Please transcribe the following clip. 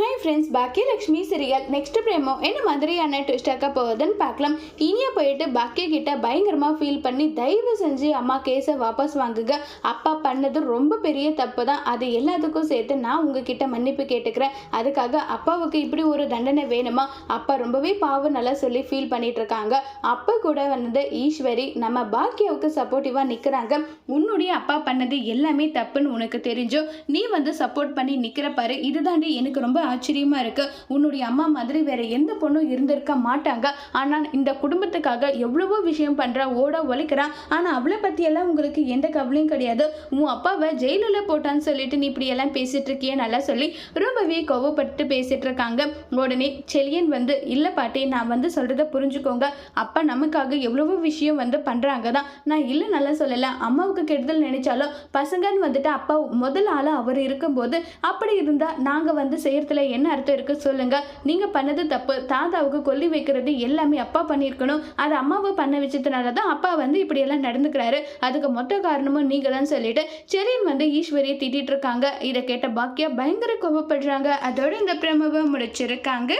Hi friends Baakiyalakshmi serial next promo என்ன மாதிரியான ட்விஸ்டாக்க போகுதுன்னு பார்க்கலாம். இனியா போயிட்டு பாக்கிய கிட்ட பயங்கரமாக ஃபீல் பண்ணி தயவு செஞ்சு அம்மா கேஸை வாபஸ் வாங்குங்க. அப்பா பண்ணது ரொம்ப பெரிய தப்பு தான் அது எல்லாத்துக்கும் சேர்த்து நான் உங்ககிட்ட மன்னிப்பு கேட்டுக்கிறேன். அதுக்காக அப்பாவுக்கு இப்படி ஒரு தண்டனை வேணுமா? அப்பா ரொம்பவே பாவம் நல்லா சொல்லி ஃபீல் பண்ணிட்டு இருக்காங்க. அப்பா கூட வந்து ஈஸ்வரி. நம்ம பாக்கியாவுக்கு சப்போர்ட்டிவாக நிற்கிறாங்க உன்னுடைய அப்பா பண்ணது எல்லாமே தப்புன்னு உனக்கு தெரிஞ்சோ? நீ வந்து சப்போர்ட் பண்ணி நிற்கிற பாரு. இதுதாண்டி எனக்கு ரொம்ப ஆச்சரியமா இருக்கு. உன்னுடைய அம்மா மாதிரி வேற எந்த பொண்ணும் இருந்திருக்க மாட்டாங்க. ஆனால் இந்த குடும்பத்துக்காக எவ்வளவோ விஷயம் பண்ணுறா ஓட உழைக்கிறா ஆனா அவளை பத்தி எல்லாம் உங்களுக்கு எந்த கவலையும் கிடையாது. உன் அப்பாவை ஜெயிலில் போட்டான்னு சொல்லிட்டு நீ இப்படி எல்லாம் பேசிட்டு இருக்கியே நல்லா சொல்லி ரொம்பவே கோவப்பட்டு பேசிட்டு இருக்காங்க. உடனே செலியன் வந்து இல்ல பாட்டி நான் வந்து சொல்றத புரிஞ்சுக்கோங்க. அப்பா நமக்காக எவ்வளவோ விஷயம் வந்து பண்றாங்க தான். நான் இல்லை நல்லா சொல்லல. அம்மாவுக்கு கெடுதல் நினைச்சாலும் பசங்கன்னு வந்துட்டு அப்பா முதல் ஆளா அவர் இருக்கும்போது அப்படி இருந்தா நாங்க வந்து செய்யறதுல என்ன அர்த்தம் இருக்கு சொல்லுங்க. நீங்க பண்ணது தப்பு. தாத்தாவுக்கு கொல்லி வைக்கிறது எல்லாமே அப்பா பண்ணியிருக்கணும். அது அம்மாவை பண்ண வச்சதுனால தான் அப்பா வந்து இப்படி எல்லாம் நடந்துக்கிறாரு. அதுக்கு மொத்த காரணமும் நீங்க தான் சொல்லிட்டு செரியன் வந்து ஈஸ்வரியை திட்டிட்டு இருக்காங்க. இதை கேட்ட பாக்கியா பயங்கர கோபப்படுறாங்க அதோட இந்த பிரமவை முடிச்சிருக்காங்க.